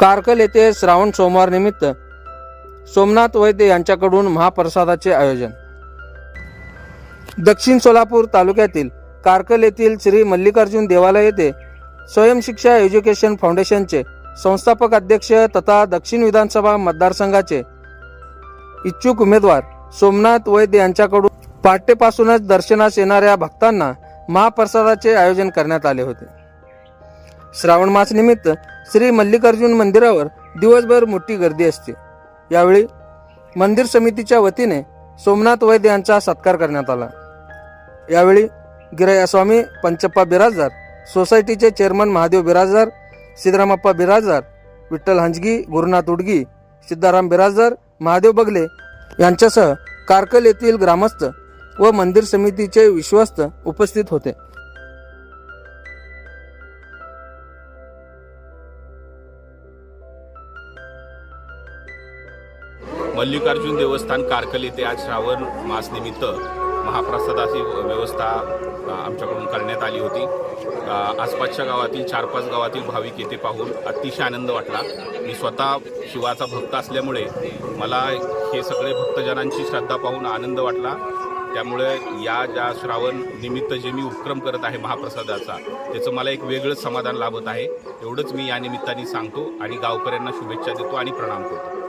कारकल येथे श्रावण सोमवार निमित्त सोमनाथ वैद्य यांच्याकडून महाप्रसादाचे आयोजन. दक्षिण सोलापूर तालुक्यातील कारकल येथील श्री मल्लिकार्जुन देवालय येथे स्वयंशिक्षा एज्युकेशन फाउंडेशनचे संस्थापक अध्यक्ष तथा दक्षिण विधानसभा मतदारसंघाचे इच्छुक उमेदवार सोमनाथ वैद्य यांच्याकडून पहाटेपासूनच दर्शनास येणाऱ्या भक्तांना महाप्रसादाचे आयोजन करण्यात आले होते. श्रावण मास निमित्त श्री मल्लिकार्जुन मंदिरावर दिवसभर मोठी गर्दी असते. यावेळी मंदिर समितीच्या वतीने सोमनाथ वैद्य यांचा सत्कार करण्यात आला. यावेळी गिरयास्वामी पंचप्पा बिराजदार सोसायटीचे चेअरमन महादेव बिराजदार सिद्धरामप्पा बिराजदार विठ्ठल हंजगी गुरुनाथ उडगी सिद्धाराम बिराजदार महादेव बगले यांच्यासह कारकल येथील ग्रामस्थ व मंदिर समितीचे विश्वस्त उपस्थित होते. मल्लिकार्जुन देवस्थान कारकल येथे आज श्रावण मासनिमित्त महाप्रसादाची व्यवस्था आमच्याकडून करण्यात आली होती. आसपासच्या गावातील चार पाच गावातील भाविक येथे पाहून अतिशय आनंद वाटला. मी स्वतः शिवाचा भक्त असल्यामुळे मला हे सगळे भक्तजनांची श्रद्धा पाहून आनंद वाटला. त्यामुळे या ज्या श्रावण निमित्त जे मी उपक्रम करत आहे महाप्रसादाचा त्याचं मला एक वेगळंच समाधान लाभत आहे. एवढंच मी या निमित्ताने सांगतो आणि गावकऱ्यांना शुभेच्छा देतो आणि प्रणाम करतो.